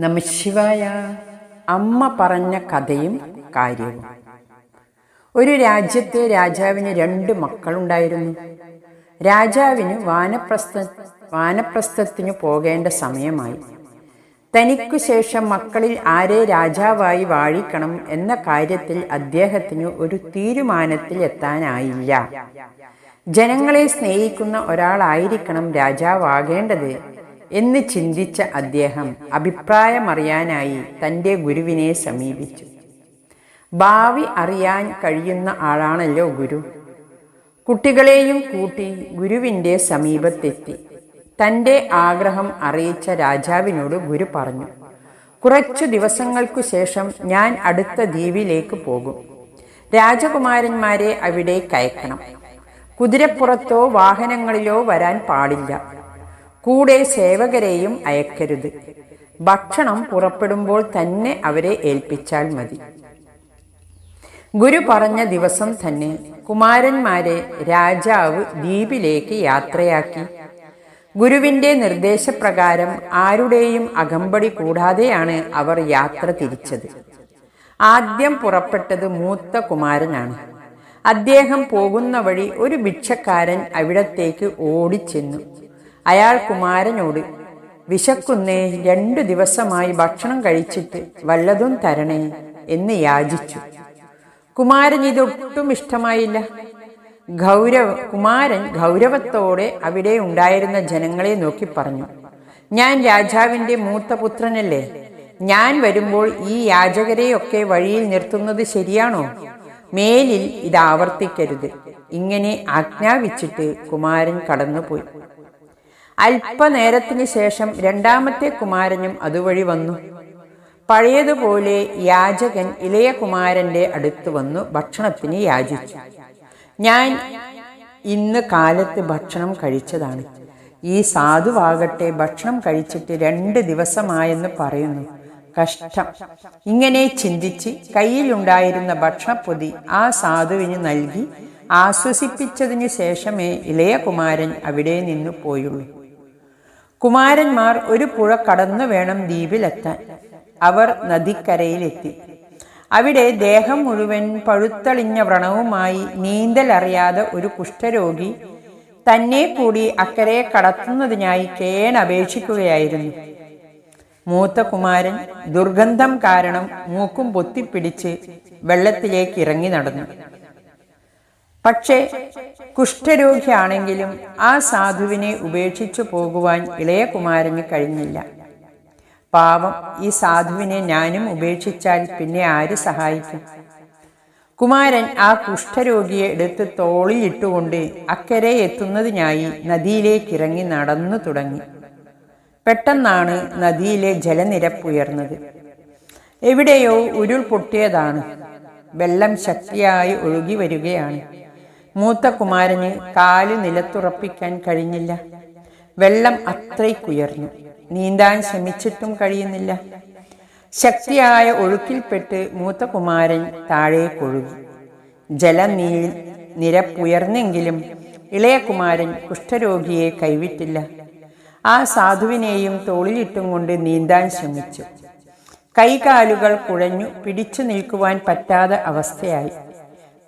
നമശിവായ അമ്മ പറഞ്ഞ കഥയും കാര്യവും. ഒരു രാജ്യത്തെ രാജാവിന് രണ്ട് മക്കളുണ്ടായിരുന്നു. രാജാവിന് വാനപ്രസ്ഥ വാനപ്രസ്ഥത്തിന് പോകേണ്ട സമയമായി. തനിക്കു ശേഷം മക്കളിൽ ആരെ രാജാവായി വാഴിക്കണം എന്ന കാര്യത്തിൽ അദ്ദേഹത്തിന് ഒരു തീരുമാനത്തിൽ എത്താനായില്ല. ജനങ്ങളെ സ്നേഹിക്കുന്ന ഒരാളായിരിക്കണം രാജാവാകേണ്ടത്. എന്ന് ചിന്തിച്ച അദ്ദേഹം അഭിപ്രായമറിയാനായി തന്റെ ഗുരുവിനെ സമീപിച്ചു. ഭാവി അറിയാൻ കഴിയുന്ന ആളാണല്ലോ ഗുരു. കുട്ടികളെയും കൂട്ടി ഗുരുവിന്റെ സമീപത്തെത്തി. തന്റെ ആഗ്രഹം അറിയിച്ച രാജാവിനോട് ഗുരു പറഞ്ഞു കുറച്ചു ദിവസങ്ങൾക്കു ശേഷം ഞാൻ അടുത്ത ദ്വീപിലേക്ക് പോകും. രാജകുമാരന്മാരെ അവിടെ കയക്കണം കുതിരപ്പുറത്തോ വാഹനങ്ങളിലോ വരാൻ പാടില്ല. കൂടെ സേവകരെയും അയക്കരുത്. ഭക്ഷണം പുറപ്പെടുമ്പോൾ തന്നെ അവരെ ഏൽപ്പിച്ചാൽ മതി. ഗുരു പറഞ്ഞ ദിവസം തന്നെ കുമാരന്മാരെ രാജാവ് ദ്വീപിലേക്ക് യാത്രയാക്കി. ഗുരുവിന്റെ നിർദ്ദേശപ്രകാരം ആരുടെയും അകമ്പടി കൂടാതെയാണ് അവർ യാത്ര തിരിച്ചത്. ആദ്യം പുറപ്പെട്ടത് മൂത്ത കുമാരനാണ്. അദ്ദേഹം പോകുന്ന വഴി ഒരു ഭിക്ഷക്കാരൻ അവിടത്തേക്ക് ഓടിച്ചെന്നു. അയാൾ കുമാരനോട് വിശക്കുന്നേ രണ്ടു ദിവസമായി ഭക്ഷണം കഴിച്ചിട്ട് വല്ലതും തരണേ എന്ന് യാചിച്ചു. കുമാരൻ ഇതൊട്ടും ഇഷ്ടമായില്ല. ഗൗരവ കുമാരൻ ഗൗരവത്തോടെ അവിടെ ഉണ്ടായിരുന്ന ജനങ്ങളെ നോക്കി പറഞ്ഞു ഞാൻ രാജാവിന്റെ മൂത്ത പുത്രനല്ലേ? ഞാൻ വരുമ്പോൾ ഈ യാചകരെയൊക്കെ വഴിയിൽ നിർത്തുന്നത് ശരിയാണോ? മേലിൽ ഇത് ആവർത്തിക്കരുത് ഇങ്ങനെ ആജ്ഞാപിച്ചിട്ട് കുമാരൻ കടന്നുപോയി. അല്പനേരത്തിന് ശേഷം രണ്ടാമത്തെ കുമാരനും അതുവഴി വന്നു. പഴയതുപോലെ യാചകൻ ഇളയ കുമാരന്റെ അടുത്ത് വന്നു ഭക്ഷണത്തിന് യാചിച്ചു. ഞാൻ ഇന്ന് കാലത്ത് ഭക്ഷണം കഴിച്ചതാണ്. ഈ സാധുവാകട്ടെ ഭക്ഷണം കഴിച്ചിട്ട് രണ്ട് ദിവസമായെന്ന് പറയുന്നു. കഷ്ടം. ഇങ്ങനെ ചിന്തിച്ച് കയ്യിലുണ്ടായിരുന്ന ഭക്ഷണപ്പൊതി ആ സാധുവിന് നൽകി ആശ്വസിപ്പിച്ചതിന് ശേഷമേ ഇളയ കുമാരൻ അവിടെ നിന്ന് പോയുള്ളൂ. കുമാരന്മാർ ഒരു പുഴ കടന്നു വേണം ദ്വീപിലെത്താൻ. അവർ നദിക്കരയിലെത്തി. അവിടെ ദേഹം മുഴുവൻ പഴുത്തളിഞ്ഞ വ്രണവുമായി നീന്തലറിയാതെ ഒരു കുഷ്ഠരോഗി തന്നെ കൂടി അക്കരെ കടത്തുന്നതിനായി കേണപേക്ഷിക്കുകയായിരുന്നു മൂത്ത കുമാരൻ ദുർഗന്ധം കാരണം മൂക്കും പൊത്തിപ്പിടിച്ച് വെള്ളത്തിലേക്ക് ഇറങ്ങി നടന്നു. പക്ഷേ കുഷ്ഠരോഗിയാണെങ്കിലും ആ സാധുവിനെ ഉപേക്ഷിച്ചു പോകുവാൻ ഇളയ കുമാരന് കഴിഞ്ഞില്ല. പാവം ഈ സാധുവിനെ ഞാനും ഉപേക്ഷിച്ചാൽ പിന്നെ ആര് സഹായിക്കും? കുമാരൻ ആ കുഷ്ഠരോഗിയെ എടുത്ത് തോളിയിട്ടുകൊണ്ട് അക്കരെ എത്തുന്നതിനായി നദിയിലേക്ക് ഇറങ്ങി നടന്നു തുടങ്ങി. പെട്ടെന്നാണ് നദിയിലെ ജലനിരപ്പ് ജലനിരപ്പുയർന്നത് എവിടെയോ ഉരുൾ പൊട്ടിയതാണ് വെള്ളം ശക്തിയായി ഒഴുകി വരികയാണ്. മൂത്ത കുമാരന് കാൽ നിലത്തുറപ്പിക്കാൻ കഴിഞ്ഞില്ല. വെള്ളം അത്രയ്ക്കുയർന്നു. നീന്താൻ ശ്രമിച്ചിട്ടും കഴിയുന്നില്ല. ശക്തിയായ ഒഴുക്കിൽപ്പെട്ട് മൂത്ത കുമാരൻ താഴേക്കൊഴുകി ജലം നീ നിരപ്പുയർന്നെങ്കിലും ഇളയകുമാരൻ കുഷ്ഠരോഗിയെ കൈവിട്ടില്ല. ആ സാധുവിനെയും തോളിലിട്ടും കൊണ്ട് നീന്താൻ ശ്രമിച്ചു. കൈകാലുകൾ കുഴഞ്ഞു പിടിച്ചു നിൽക്കുവാൻ പറ്റാത്ത അവസ്ഥയായി.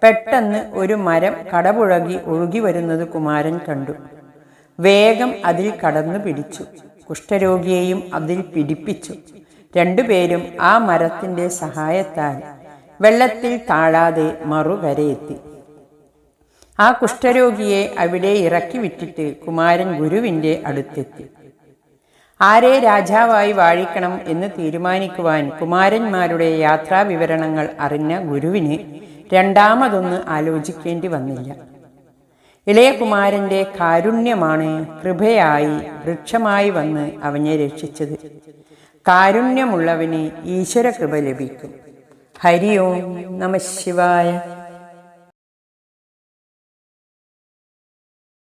പെട്ടെന്ന് ഒരു മരം കടപുഴകി ഒഴുകി വരുന്നത് കുമാരൻ കണ്ടു. വേഗം അതിൽ കടന്നു പിടിച്ചു. കുഷ്ഠരോഗിയെയും അതിൽ പിടിപ്പിച്ചു. രണ്ടുപേരും ആ മരത്തിന്റെ സഹായത്താൽ വെള്ളത്തിൽ താഴാതെ മറുകരയെത്തി ആ കുഷ്ഠരോഗിയെ അവിടെ ഇറക്കി വിട്ടിട്ട് കുമാരൻ ഗുരുവിന്റെ അടുത്തെത്തി. ആരെ രാജാവായി വാഴിക്കണം എന്ന് തീരുമാനിക്കുവാൻ കുമാരന്മാരുടെ യാത്രാ വിവരണങ്ങൾ അറിഞ്ഞ ഗുരുവിന് രണ്ടാമതൊന്ന് ആലോചിക്കേണ്ടി വന്നില്ല. ഇളയകുമാരന്റെ കാരുണ്യമാണ് കൃപയായി വൃക്ഷമായി വന്ന് അവനെ രക്ഷിച്ചത്. കാരുണ്യമുള്ളവന് ഈശ്വര കൃപ ലഭിക്കും. ഹരി ഓം നമ ശിവായ.